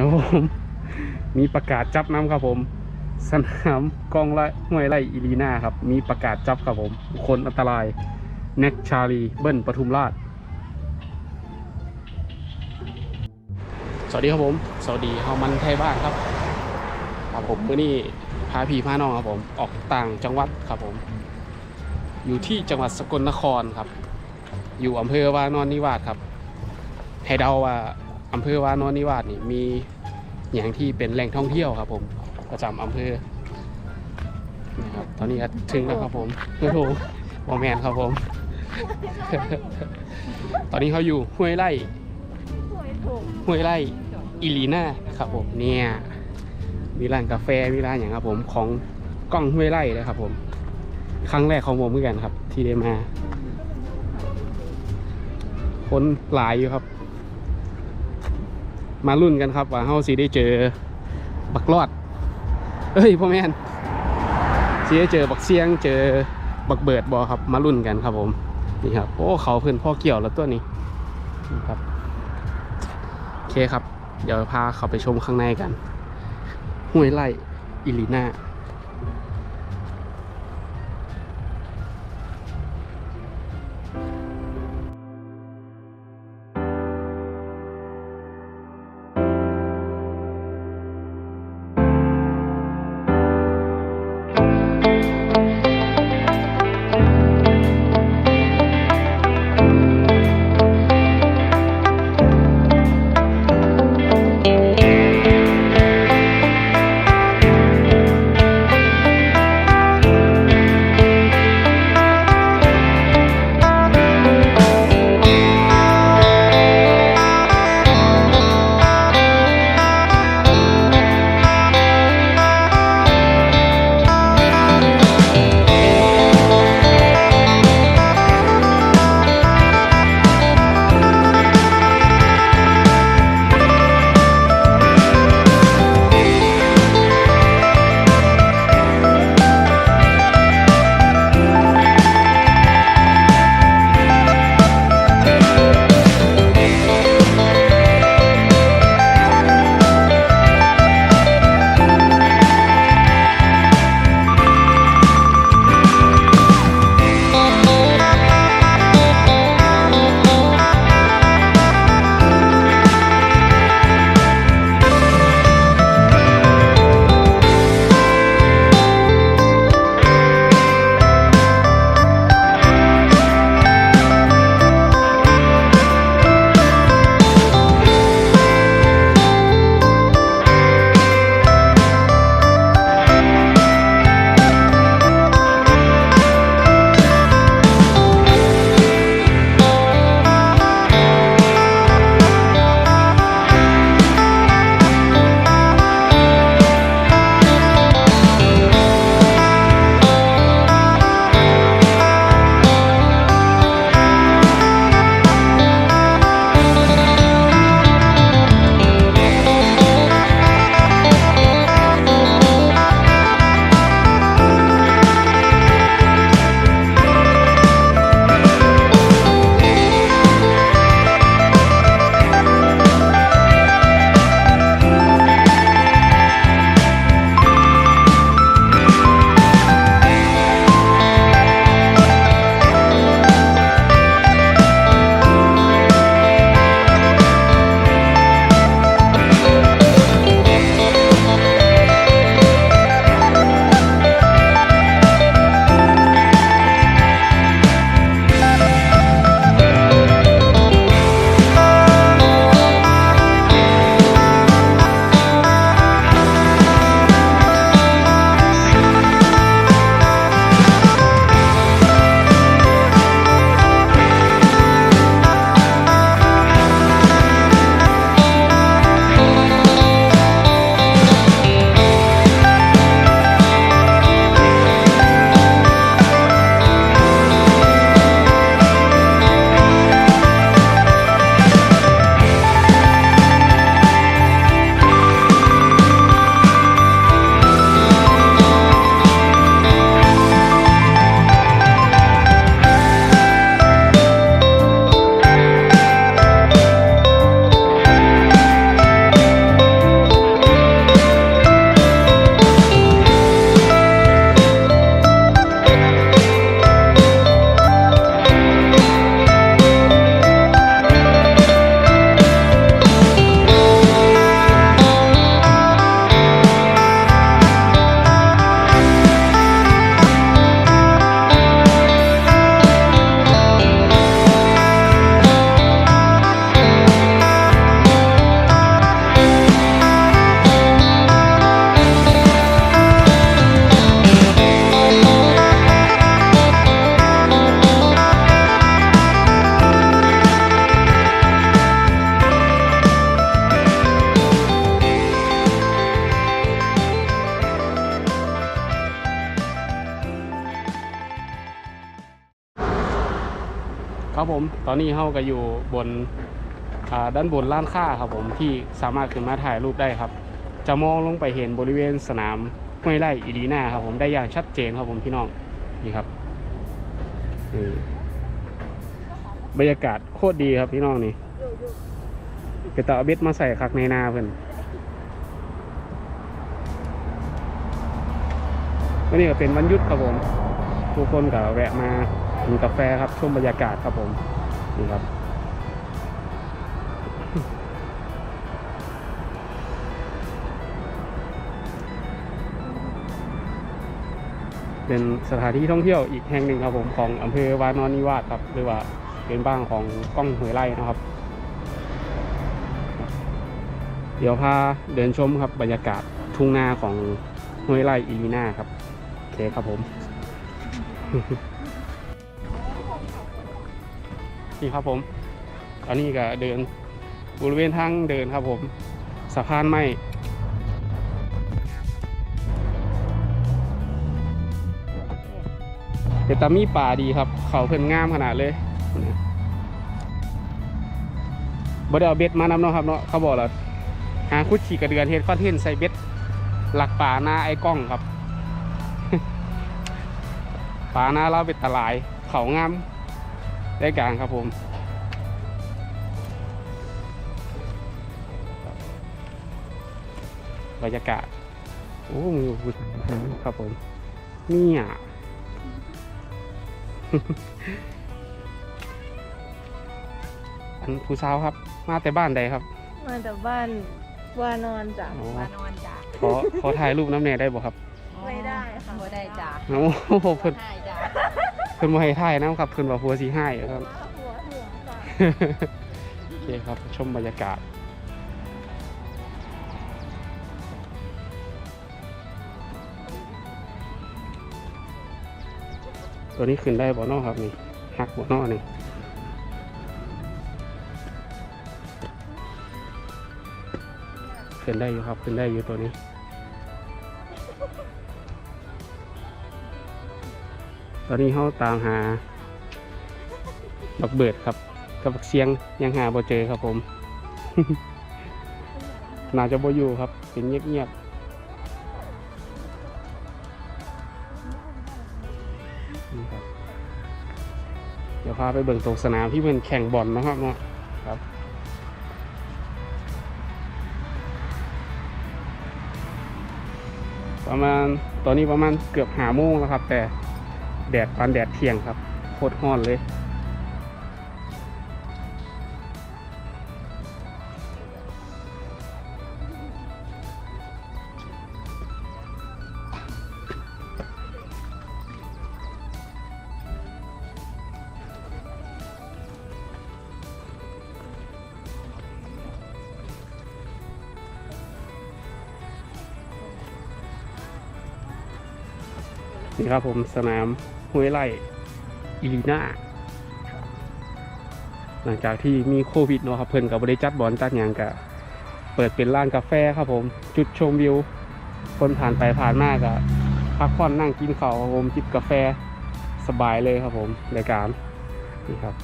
ครับผมมีประกาศจับน้ำครับผม สนามกองละห้วยไร่อีลีนาครับ มีประกาศจับครับผมบุคคนอันตรายแน็กชาลีเบิ้ลปทุมราช สวัสดีครับผม สวัสดีเฮามันไทยบ้านครับครับผมเมื่อนี้พาพี่พาน้องครับผมออกต่างจังหวัดครับผม อยู่ที่จังหวัดสกลนครครับ อยู่อำเภอวานอนนิวาสครับให้เดาว่า อำเภอวานอนนิวาสนี่มีอย่างที่เป็นแหล่งท่องเที่ยวครับ ผมประจำอำเภอนะครับตอนนี้ก็ถึงแล้วครับผมเพื่อโทรบอแมนครับผม ตอนนี้เขาอยู่ห้วยไร่ห้วยไร่อิลีน่าครับผมเนี่ยมีร้านกาแฟมีร้านอย่างครับผมของกล้องห้วยไร่เลยครับผม ครั้งแรกของผมเหมือนกันครับ ที่ได้มา คนหลายอยู่ครับ มารุ่นกันครับว่าเฮาสิได้เจอบักรอด เอ้ยพ่อแม่นสิได้เจอบักเสียงเจอบักเบิดบอครับมารุ่นกันครับผมนี่ครับโอ้เขาเพื่อนพ่อเกี่ยวแล้วตัวนี้นะครับโอเคครับ เดี๋ยวพาเขาไปชมข้างในกันห้วยไร่อิลิน่า ตอนนี้เฮาก็อยู่บนด้านบนล้านค่าครับผมที่สามารถขึ้นมาถ่ายรูปได้ครับ จะมองลงไปเห็นบริเวณสนามห้วยไร่อีดีนาครับผมได้อย่างชัดเจนครับผมพี่น้องนี่ครับบรรยากาศโคตรดีครับพี่น้องนี่ไปต่อเอาเบ็ดมาใส่คักในนาเพิ่นวันนี้ก็เป็นวันหยุดครับผม ทุกคนก็แวะมากินกาแฟครับชมบรรยากาศครับผม นี่ครับ เป็นสถานที่ท่องเที่ยวอีกแห่งหนึ่งครับผมของอำเภอวานอนนิวาสครับ หรือว่าเป็นบ้านของกล้องหวยไร่นะครับ เดี๋ยวพาเดินชมครับบรรยากาศทุ่งนาของห้วยไร่อีลีนาครับ โอเคครับผม นี่ครับผม อันนี้ก็เดินบริเวณทางเดินครับผมสะพานไม้เป็นตามีป่าดีครับ เขาเพิ่นงามขนาดเลยบ่ได้เอาเบ็ดมานำเนาะครับเนาะเขาบอกแล้วหาคุดขี่กระเดือนเฮ็ดคอนเทนใส่เบ็ด หลักป่าหน้าไอ้กล้องครับ ป่าหน้าเราเป็นตะลาย เขางาม ได้การครับผมบรรยากาศโอ้มีบุญครับผมเนี่ยอันผู้สาวครับ มาแต่บ้านใดครับ มาจากบ้านวานอนจ้ะอ๋อมานอนจ้ะขอขอถ่ายรูปน้ำแน่ได้บ่ครับ ไม่ได้ค่ะบ่ได้จ้ะโอ้โหเพิ่นให้จ้ะเพิ่นบ่ให้ถ่ายนะครับเพิ่นว่าผัวสิให้ครับหัวเหลืองจ้ะโอเคครับชมบรรยากาศตัวนี้ขึ้นได้บ่เนอครับนี่หักบ่เนอนี่ขึ้นได้อยู่ครับขึ้นได้อยู่ตัวนี้ ตอนนี้เขาตามหาบักเบิดครับกับบักเสียงยังหาบ่เจอครับผม น่าจะบ่อยู่ครับ เป็นเงียบๆเดี๋ยวพาไปเบิ่งตรงสนามที่เป็นแข่งบอลนะครับเนาะครับประมาณตอนนี้ประมาณเกือบหาโมงแล้วครับ แต่ แดดปานแดดเที่ยงครับโคตรร้อนเลย นี่ครับผมสนาม ห้วยไร่อีลีนาหลังจากที่มีโควิดเนาะครับเพิ่นกับบริจัดบอลจัดหยังกะเปิดเป็นร้านกาแฟครับผม จุดชมวิว คนผ่านไปผ่านมากะพักผ่อนนั่งกินข้าวครับผมจิบกาแฟสบายเลยครับผมรายการนี่ครับ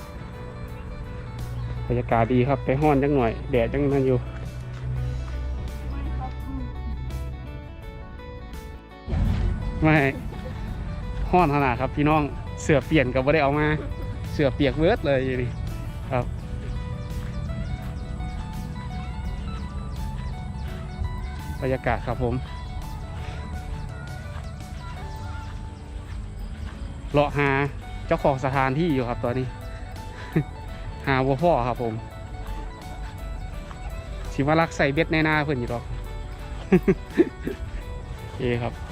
บรรยากาศดีครับไปห้อนจังหน่อยแดดจังนั้นอยู่ไม่ ห้อนขนาดครับพี่น้องเสือเปลี่ยนกับว่าได้เอามา เสือเปียกเวิร์ดเลยนี่ครับบรรยากาศครับผมเลาะหาเจ้าของสถานที่อยู่ครับตอนนี้ หาวัวพ่อครับผมสิวารักใส่เบ็ดในหน้าเพื่อนอยู่หรอกโอเคครับ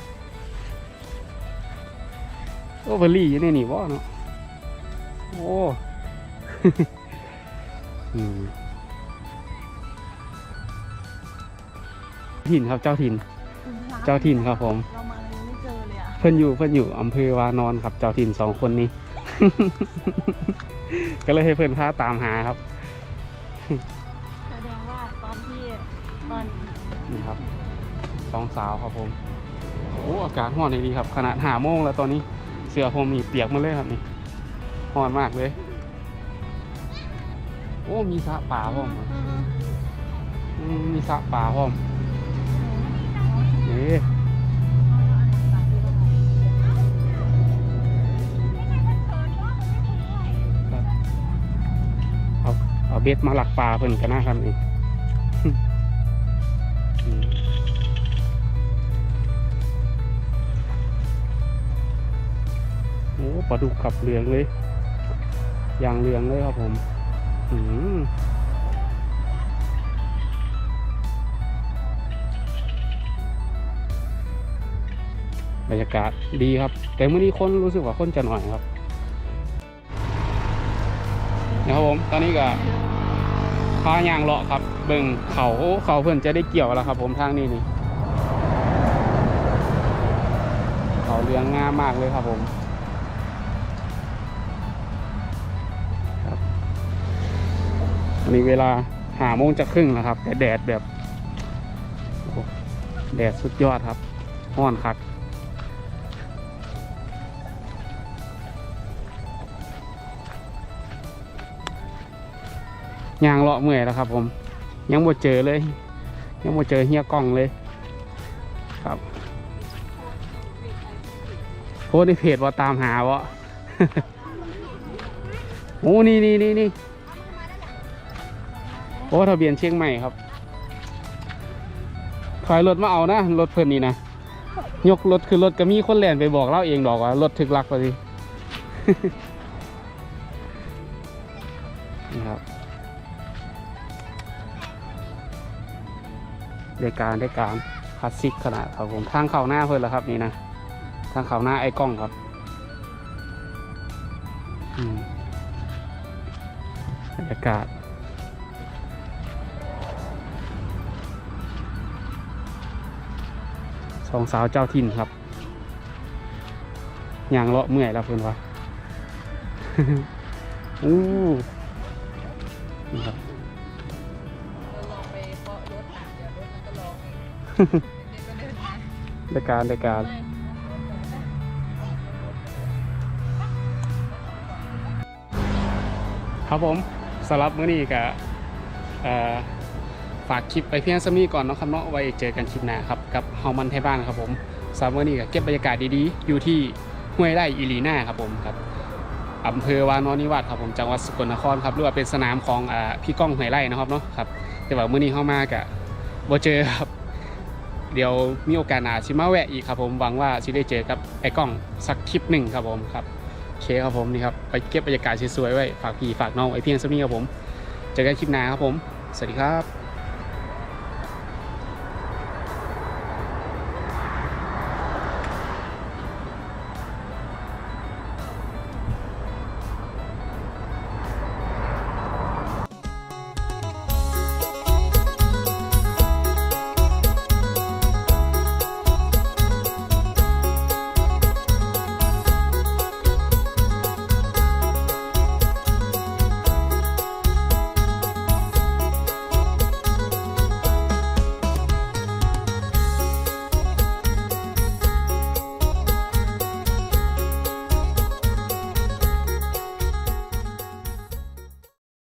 โอ้เบอร์รี่อยู่ในนี่วะเนาะโอ้อืมถิ่นครับเจ้าถิ่น เจ้าถิ่นครับผมเรามายังไม่เจอเลยอะเพื่อนอยู่เพื่อนอยู่อำเภอวานอนครับ เจ้าถิ่นสองคนนี้ ก็เลยให้เพื่อนพาตามหาครับแสดงว่าตอนที่ตอนนี่ครับสองสาวครับผมโอ้อากาศร้อนเลยดีครับ ขนาดหาโมงแล้วตอนนี้ เสื้อผมนี่เปียกมาเลยครับนี่ร้อนมากเลย โอ้ มีสระป่าพร้อมมีสระป่าพร้อมนี่เอาเอาเบ็ดมาหลักปลาเพิ่นกันนะครับนี่ ปลาดุกขับเรืองเลยยางเรืองเลยครับผมอืมบรรยากาศดีครับ แต่เมื่อนี้คนรู้สึกว่าคนจะหน่อยครับนะครับผมตอนนี้ก็พายางเลาะครับ เบิ่งเขาเขาเพื่อนจะได้เกี่ยวแล้วครับ ผมทางนี้นี่เขาเลี้ยงง่ามากเลยครับผม อันนี้เวลาหาโมงจะครึ่งแล้วครับ แต่แดดแบบแดดสุดยอดครับห้อนคักยางเลาะเมื่อยแล้วครับ ผม ยังบ่เจอเลย ยังบ่เจอเฮียกล้องเลย ครับโพสในเพจว่าตามหาวะโอ้นี่นี่นี่นี่ โอ้ทะเบียนเชียงใหม่ครับ ถอยรถมาเอานะรถเพิ่นนี่นะยกรถคือรถก็มีคนแล่นไปบอกเล่าเองดอกว่ารถถึกลักพอดีนี่ครับได้การได้การคลาสสิกขนาดครับผมทางเข้าหน้าเพิ่นแล้วครับนี่นะทางเข้าหน้าไอ้กล้องครับอืมบรรยากาศ สองสาวเจ้าถิ่นครับยางเลาะเมื่อยแล้วเพื่อนวะอู้นี่ครับเดกการเดกการได้การครับผมสำหรับมื้อนี้ก็เอ่อ ฝากคลิปไปเพียงสมีก่อนเนาะครับเนาะไว้เจอกันคลิปหน้าครับกับเฮามันไทยบ้านครับผมสำหรับมื้อนี้ก็เก็บบรรยากาศดีๆ อยู่ที่ห้วยไร่อีลีน่าครับผมครับอำเภอวานอนนิวาสครับผมจังหวัดสกลนครครับหรือว่าเป็นสนามของอพี่ก้องห้วยไร่นะครับเนาะครับแต่ว่ามื้อนี้เข้ามากะบ่เจอครับ เดี๋ยวมีโอกาสหนาชิมาแวะอีกครับผมหวังว่าชิได้เจอกับไอ้ก้องสักคลิปหนึ่งครับผมครับโอเคครับผมนี่ครับไปเก็บบรรยากาศสวยๆไว้ฝากพี่ฝากน้องไว้เพียงสักนี้ครับผมเจอกันคลิปหน้าครับผม สวัสดีครับ